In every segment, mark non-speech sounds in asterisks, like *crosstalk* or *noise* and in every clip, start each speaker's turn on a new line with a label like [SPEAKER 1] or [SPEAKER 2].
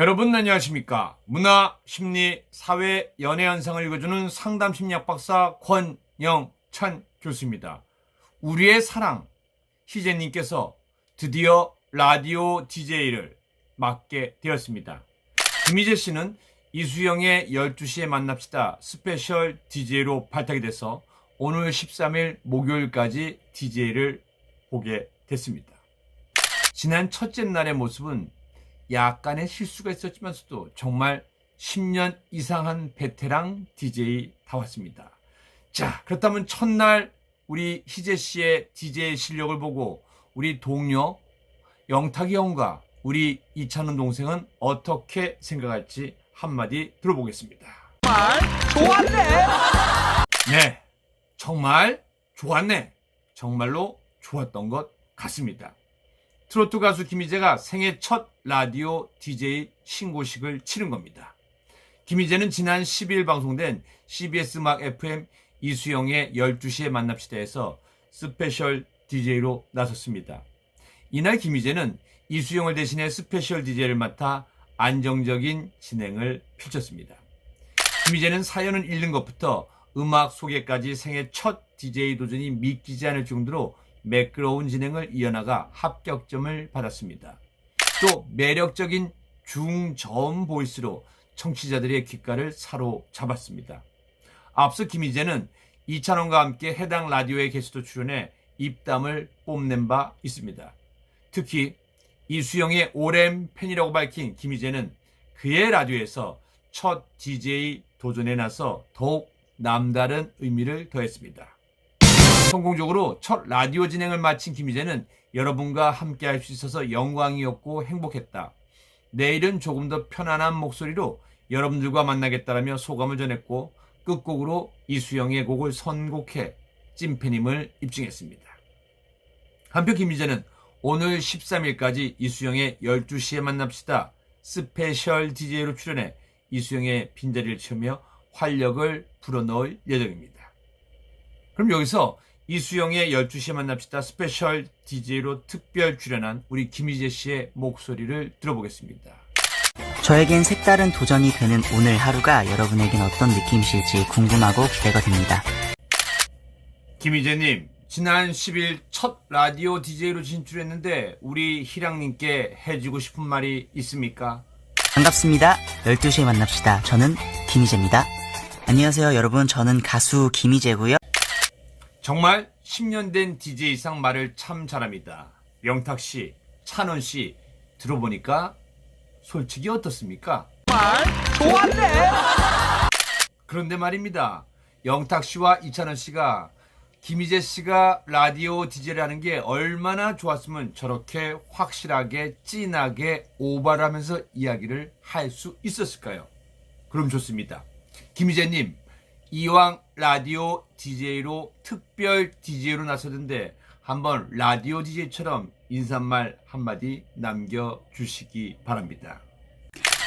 [SPEAKER 1] 여러분 안녕하십니까 문화, 심리, 사회, 연애 현상을 읽어주는 상담 심리학 박사 권영찬 교수입니다. 우리의 사랑 희재님께서 드디어 라디오 DJ를 맡게 되었습니다. 김희재 씨는 이수영의 12시에 만납시다 스페셜 DJ로 발탁이 돼서 오늘 13일 목요일까지 DJ를 보게 됐습니다. 지난 첫째 날의 모습은 약간의 실수가 있었지만서도 정말 10년 이상 한 베테랑 DJ 다웠습니다. 자, 그렇다면 첫날 우리 희재 씨의 DJ 실력을 보고 우리 동료 영탁이 형과 우리 이찬원 동생은 어떻게 생각할지 한마디 들어보겠습니다.
[SPEAKER 2] 좋았네. *laughs*
[SPEAKER 1] 네, 정말 좋았네. 정말로 좋았던 것 같습니다. 트로트 가수 김희재가 생애 첫 라디오 DJ 신고식을 치른 겁니다. 김희재는 지난 10일 방송된 CBS 음악 FM 이수영의 12시에 만납시다에서 스페셜 DJ로 나섰습니다. 이날 김희재는 이수영을 대신해 스페셜 DJ를 맡아 안정적인 진행을 펼쳤습니다. 김희재는 사연을 읽는 것부터 음악 소개까지 생애 첫 DJ 도전이 믿기지 않을 정도로 매끄러운 진행을 이어나가 합격점을 받았습니다. 또 매력적인 중저음 보이스로 청취자들의 귓가를 사로잡았습니다. 앞서 김희재는 이찬원과 함께 해당 라디오의 게스트 출연해 입담을 뽐낸 바 있습니다. 특히 이수영의 오랜 팬이라고 밝힌 김희재는 그의 라디오에서 첫 DJ 도전에 나서 더욱 남다른 의미를 더했습니다. 성공적으로 첫 라디오 진행을 마친 김희재는 여러분과 함께 할 수 있어서 영광이었고 행복했다. 내일은 조금 더 편안한 목소리로 여러분들과 만나겠다라며 소감을 전했고 끝곡으로 이수영의 곡을 선곡해 찐팬임을 입증했습니다. 한편 김희재는 오늘 13일까지 이수영의 12시에 만납시다 스페셜 DJ로 출연해 이수영의 빈자리를 채우며 활력을 불어넣을 예정입니다. 그럼 여기서 이수영의 12시에 만납시다 스페셜 DJ로 특별 출연한 우리 김희재 씨의 목소리를 들어보겠습니다.
[SPEAKER 2] 저에겐 색다른 도전이 되는 오늘 하루가 여러분에겐 어떤 느낌이실지 궁금하고 기대가 됩니다.
[SPEAKER 1] 김희재님, 지난 10일 첫 라디오 DJ로 진출했는데 우리 희랑님께 해주고 싶은 말이 있습니까?
[SPEAKER 2] 반갑습니다. 12시에 만납시다. 저는 김희재입니다. 안녕하세요, 여러분. 저는 가수 김희재고요.
[SPEAKER 1] 정말 10년 된 DJ상 말을 참 잘합니다. 영탁 씨, 찬원 씨 들어보니까 솔직히 어떻습니까?
[SPEAKER 2] 좋았네.
[SPEAKER 1] 그런데 말입니다. 영탁 씨와 이찬원 씨가 김희재 씨가 라디오 DJ를 하는 게 얼마나 좋았으면 저렇게 확실하게 진하게 오바를 하면서 이야기를 할 수 있었을까요? 그럼 좋습니다. 김희재님, 이왕 라디오 DJ로 특별 DJ로 나서던데 한번 라디오 DJ처럼 인사말 한마디 남겨주시기 바랍니다.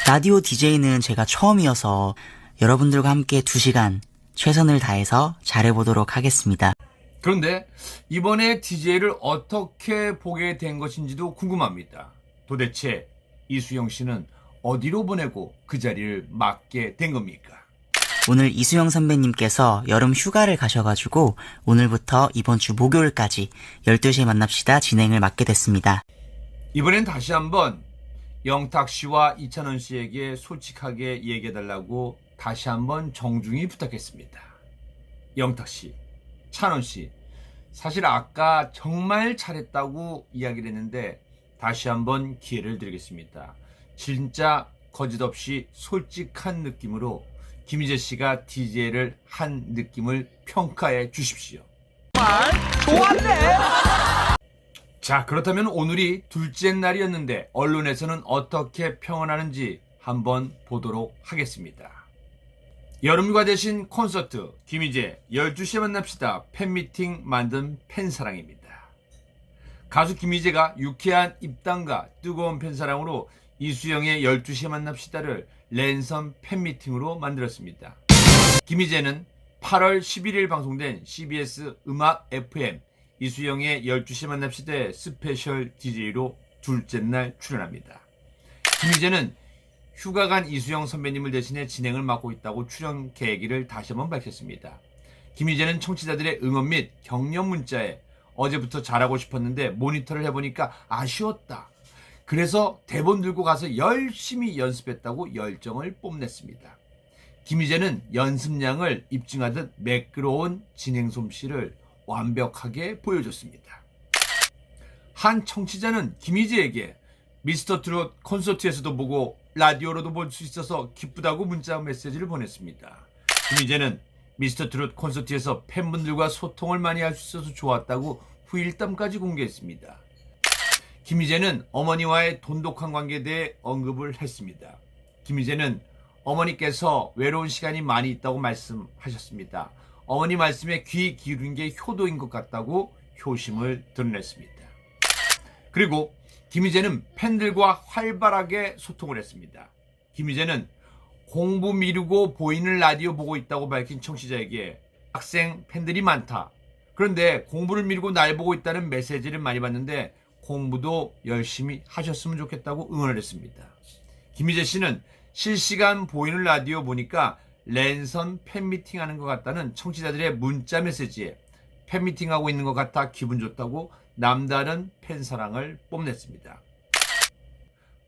[SPEAKER 2] 라디오 DJ는 제가 처음이어서 여러분들과 함께 2시간 최선을 다해서 잘해보도록 하겠습니다.
[SPEAKER 1] 그런데 이번에 DJ를 어떻게 보게 된 것인지도 궁금합니다. 도대체 이수영 씨는 어디로 보내고 그 자리를 맡게 된 겁니까?
[SPEAKER 2] 오늘 이수영 선배님께서 여름 휴가를 가셔가지고 오늘부터 이번 주 목요일까지 12시에 만납시다 진행을 맡게 됐습니다.
[SPEAKER 1] 이번엔 다시 한번 영탁 씨와 이찬원 씨에게 솔직하게 얘기해달라고 다시 한번 정중히 부탁했습니다. 영탁 씨, 찬원 씨, 사실 아까 정말 잘했다고 이야기를 했는데 다시 한번 기회를 드리겠습니다. 진짜 거짓 없이 솔직한 느낌으로 김희재 씨가 DJ를 한 느낌을 평가해 주십시오. 자, 그렇다면 오늘이 둘째 날이었는데 언론에서는 어떻게 평언하는지 한번 보도록 하겠습니다. 여름과 대신 콘서트 김희재 12시에 만납시다 팬미팅 만든 팬사랑입니다. 가수 김희재가 유쾌한 입담과 뜨거운 팬사랑으로 이수영의 12시에 만납시다를 랜선 팬미팅으로 만들었습니다. 김희재는 8월 11일 방송된 CBS 음악 FM 이수영의 12시 만납시대 스페셜 DJ로 둘째 날 출연합니다. 김희재는 휴가 간 이수영 선배님을 대신해 진행을 맡고 있다고 출연 계기를 다시 한번 밝혔습니다. 김희재는 청취자들의 응원 및 격려 문자에 어제부터 잘하고 싶었는데 모니터를 해보니까 아쉬웠다. 그래서 대본 들고 가서 열심히 연습했다고 열정을 뽐냈습니다. 김희재는 연습량을 입증하듯 매끄러운 진행 솜씨를 완벽하게 보여줬습니다. 한 청취자는 김희재에게 미스터 트롯 콘서트에서도 보고 라디오로도 볼 수 있어서 기쁘다고 문자 메시지를 보냈습니다. 김희재는 미스터 트롯 콘서트에서 팬분들과 소통을 많이 할 수 있어서 좋았다고 후일담까지 공개했습니다. 김희재는 어머니와의 돈독한 관계에 대해 언급을 했습니다. 김희재는 어머니께서 외로운 시간이 많이 있다고 말씀하셨습니다. 어머니 말씀에 귀 기울인 게 효도인 것 같다고 효심을 드러냈습니다. 그리고 김희재는 팬들과 활발하게 소통을 했습니다. 김희재는 공부 미루고 보이는 라디오 보고 있다고 밝힌 청취자에게 학생 팬들이 많다. 그런데 공부를 미루고 날 보고 있다는 메시지를 많이 받는데 공부도 열심히 하셨으면 좋겠다고 응원을 했습니다. 김희재 씨는 실시간 보이는 라디오 보니까 랜선 팬미팅 하는 것 같다는 청취자들의 문자 메시지에 팬미팅 하고 있는 것 같아 기분 좋다고 남다른 팬사랑을 뽐냈습니다.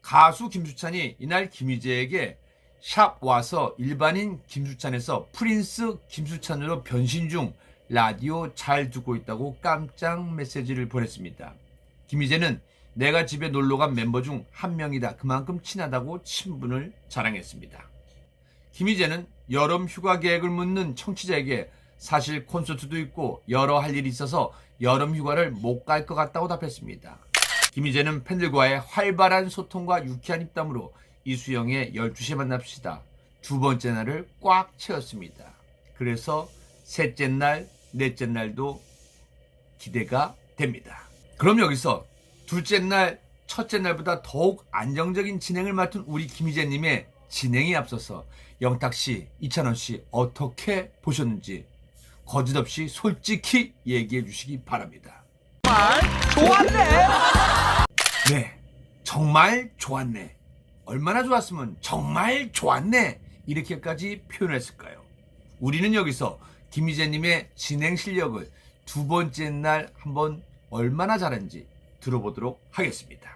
[SPEAKER 1] 가수 김수찬이 이날 김희재에게 샵 와서 일반인 김수찬에서 프린스 김수찬으로 변신 중 라디오 잘 듣고 있다고 깜짝 메시지를 보냈습니다. 김희재는 내가 집에 놀러 간 멤버 중 한 명이다. 그만큼 친하다고 친분을 자랑했습니다. 김희재는 여름 휴가 계획을 묻는 청취자에게 사실 콘서트도 있고 여러 할 일이 있어서 여름 휴가를 못 갈 것 같다고 답했습니다. 김희재는 팬들과의 활발한 소통과 유쾌한 입담으로 이수영의 12시에 만납시다. 두 번째 날을 꽉 채웠습니다. 그래서 셋째 날, 넷째 날도 기대가 됩니다. 그럼 여기서 둘째 날, 첫째 날보다 더욱 안정적인 진행을 맡은 우리 김희재님의 진행에 앞서서 영탁 씨, 이찬원 씨 어떻게 보셨는지 거짓 없이 솔직히 얘기해 주시기 바랍니다.
[SPEAKER 3] 좋았네.
[SPEAKER 1] 네, 정말 좋았네. 얼마나 좋았으면 정말 좋았네. 이렇게까지 표현했을까요? 우리는 여기서 김희재님의 진행 실력을 두 번째 날 한번 얼마나 잘한지 들어보도록 하겠습니다.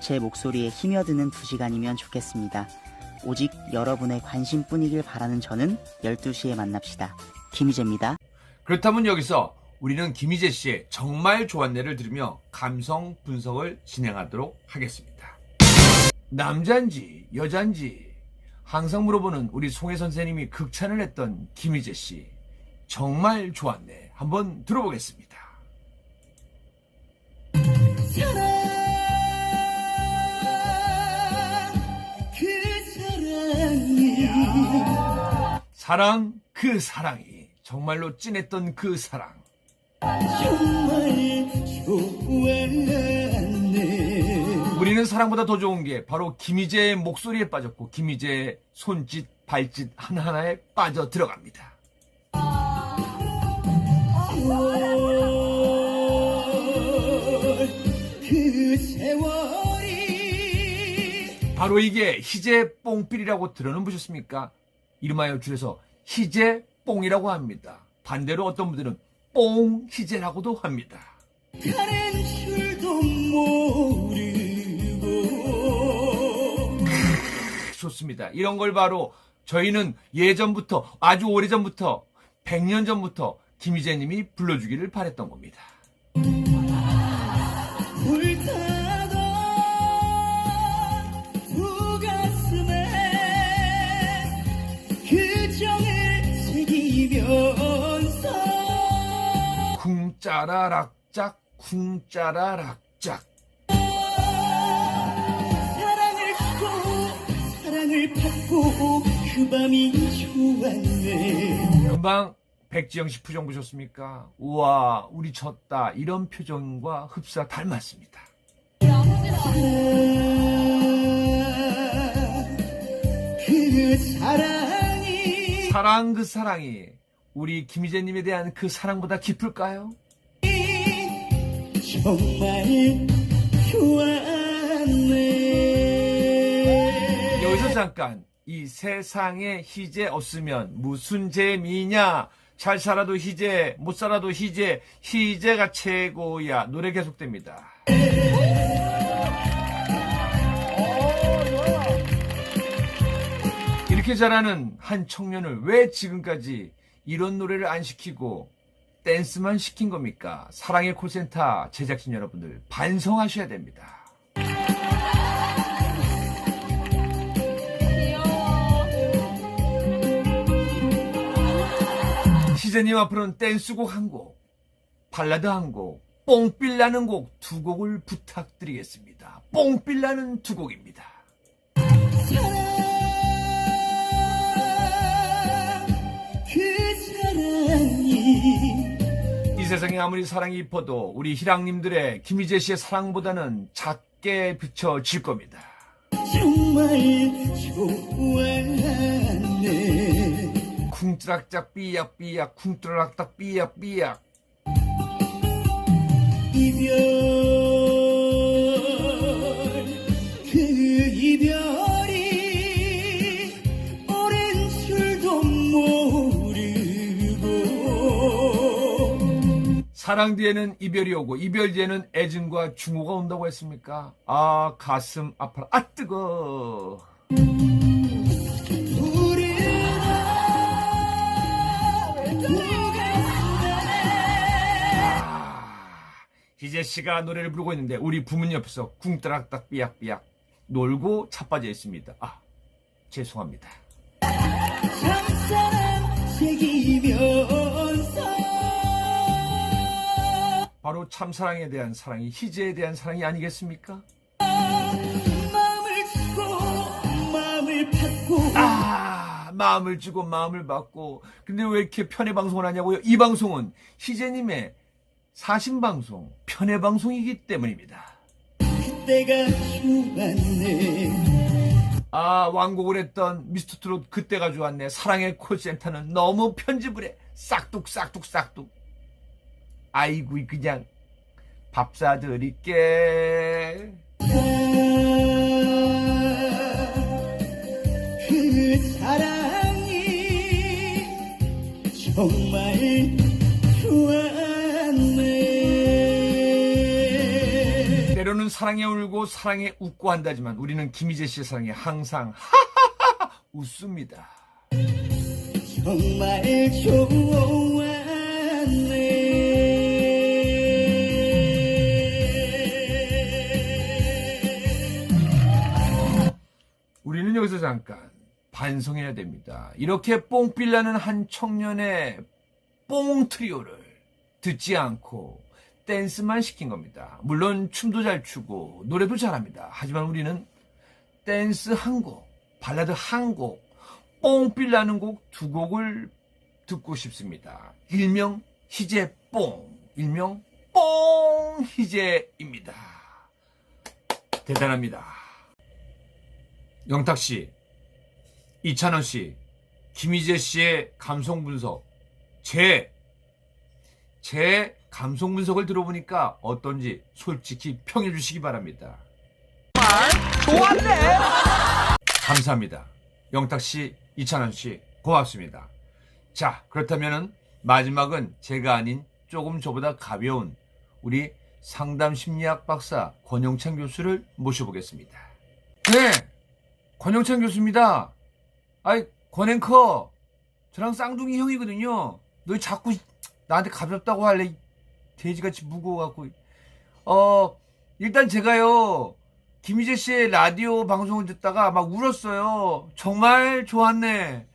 [SPEAKER 2] 제 목소리에 힘이 얻는 두 시간이면 좋겠습니다. 오직 여러분의 관심뿐이길 바라는 저는 12시에 만납시다. 김희재입니다.
[SPEAKER 1] 그렇다면 여기서 우리는 김희재 씨의 정말 좋았네를 들으며 감성 분석을 진행하도록 하겠습니다. 남잔지 여잔지 항상 물어보는 우리 송혜 선생님이 극찬을 했던 김희재 씨 정말 좋았네 한번 들어보겠습니다. 사랑 그 사랑이 정말로 찐했던 그 사랑 우리는 사랑보다 더 좋은 게 바로 김희재의 목소리에 빠졌고 김희재의 손짓 발짓 하나하나에 빠져 들어갑니다. 바로 이게 희재 뽕필이라고 들어는 보셨습니까? 이름하여 줄여서 희재 뽕이라고 합니다. 반대로 어떤 분들은 뽕 희재라고도 합니다.
[SPEAKER 3] 가는 줄도 모르고 *laughs*
[SPEAKER 1] 좋습니다. 이런 걸 바로 저희는 예전부터 아주 오래전부터 100년 전부터 김희재님이 불러주기를 바랬던 겁니다. 짜라락짝 쿵짜라락짝
[SPEAKER 3] 사랑을 주고 사랑을 받고 그 밤이 좋았네
[SPEAKER 1] 금방 백지영 씨 표정 보셨습니까? 우와 우리 졌다 이런 표정과 흡사 닮았습니다.
[SPEAKER 3] 그 사랑이
[SPEAKER 1] 사랑 그 사랑이 우리 김희재님에 대한 그 사랑보다 깊을까요?
[SPEAKER 3] 정말 좋았네
[SPEAKER 1] 여기서 잠깐 이 세상에 희재 없으면 무슨 재미냐? 잘 살아도 희재 못 살아도 희재 희재가 최고야. 노래 계속됩니다. 이렇게 잘하는 한 청년을 왜 지금까지 이런 노래를 안 시키고 댄스만 시킨 겁니까? 사랑의 콜센터 제작진 여러분들 반성하셔야 됩니다. 시제님 앞으로는 댄스곡 한 곡, 발라드 한 곡, 뽕필 나는 곡 두 곡을 부탁드리겠습니다. 뽕필 나는 두 곡입니다. 세상에 아무리 사랑이 이뻐도 우리 희랑님들의 김희재 씨의 사랑보다는 작게 비춰질 겁니다.
[SPEAKER 3] 정말 좋았네
[SPEAKER 1] 쿵뜨락짝 삐약삐약 쿵뜨락딱 삐약삐약
[SPEAKER 3] 이별
[SPEAKER 1] 사랑 뒤에는 이별이 오고 이별 뒤에는 애증과 중후가 온다고 했습니까? 아 가슴 아파라 아 뜨거
[SPEAKER 3] 누가
[SPEAKER 1] 아, 희재 씨가 노래를 부르고 있는데 우리 부모님 옆에서 쿵뜨락딱 삐약삐약 놀고 차빠져 있습니다. 아 죄송합니다. 바로 참사랑에 대한 사랑이 희재에 대한 사랑이 아니겠습니까?
[SPEAKER 3] 마음을 주고 마음을 받고
[SPEAKER 1] 아, 마음을 주고 마음을 받고. 근데 왜 이렇게 편의 방송을 하냐고요? 이 방송은 희재님의 사신 방송, 편의 방송이기 때문입니다.
[SPEAKER 3] 그때가 좋았네
[SPEAKER 1] 아, 완곡을 했던 미스터 트롯 그때가 좋았네. 사랑의 콜센터는 너무 편집을 해. 싹둑, 싹둑, 싹둑. 아이고, 그냥 밥 사드릴게.
[SPEAKER 3] 그 사랑이 정말 좋았네
[SPEAKER 1] 때로는 사랑에 울고 사랑에 웃고 한다지만 우리는 김희재 씨의 사랑에 항상 하하하하 *laughs* 웃습니다.
[SPEAKER 3] 정말 좋았
[SPEAKER 1] 여기서 잠깐 반성해야 됩니다. 이렇게 뽕필라는 한 청년의 뽕 트리오를 듣지 않고 댄스만 시킨 겁니다. 물론 춤도 잘 추고 노래도 잘합니다. 하지만 우리는 댄스 한 곡, 발라드 한 곡, 뽕필라는 곡 두 곡을 듣고 싶습니다. 일명 희재 뽕, 일명 뽕 희재입니다. 대단합니다. 영탁 씨, 이찬원 씨, 김희재 씨의 감성 분석, 제, 제 감성 분석을 들어보니까 어떤지 솔직히 평해 주시기 바랍니다. 좋았네! 감사합니다. 영탁 씨, 이찬원 씨, 고맙습니다. 자, 그렇다면은 마지막은 제가 아닌 조금 저보다 가벼운 우리 상담 심리학 박사 권영찬 교수를 모셔보겠습니다. 네! 권영찬 교수입니다. 아이, 권앵커. 저랑 쌍둥이 형이거든요. 너 자꾸 나한테 가볍다고 할래? 이 돼지같이 무거워갖고. 어, 일단 제가요, 김희재 씨의 라디오 방송을 듣다가 막 울었어요. 정말 좋았네.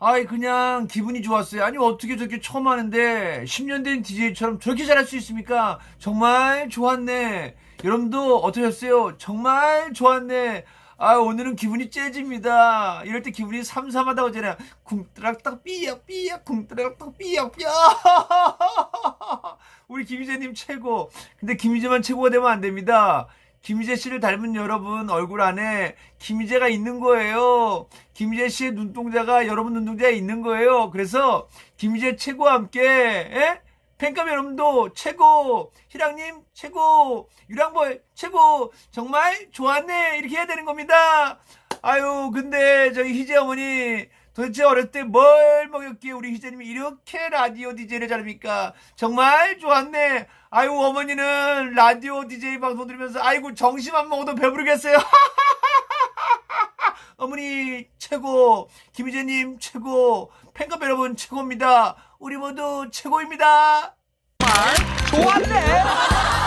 [SPEAKER 1] 아이, 그냥 기분이 좋았어요. 아니, 어떻게 저렇게 처음 하는데, 10년 된 DJ처럼 저렇게 잘할 수 있습니까? 정말 좋았네. 여러분도 어떠셨어요? 정말 좋았네. 아, 오늘은 기분이 째집니다. 이럴 때 기분이 삼삼하다고 하잖아요. 쿵뜨락딱 삐약 삐약 쿵뜨락딱 삐약 삐약. *laughs* 우리 김희재님 최고. 근데 김희재만 최고가 되면 안 됩니다. 김희재 씨를 닮은 여러분 얼굴 안에 김희재가 있는 거예요. 김희재 씨의 눈동자가 여러분 눈동자에 있는 거예요. 그래서 김희재 최고와 함께 에? 팬카메 여러분도 최고, 희랑님 최고, 유랑벌 최고, 정말 좋았네 이렇게 해야 되는 겁니다. 아유, 근데 저희 희재 어머니 도대체 어렸을 때 뭘 먹였기에 우리 희재님이 이렇게 라디오 DJ를 잘합니까? 정말 좋았네. 아유, 어머니는 라디오 DJ 방송 들으면서 아이고, 정심만 먹어도 배부르겠어요. *laughs* 어머니 최고, 김희재님 최고, 팬클럽 여러분 최고입니다. 우리 모두 최고입니다.
[SPEAKER 4] 좋았네.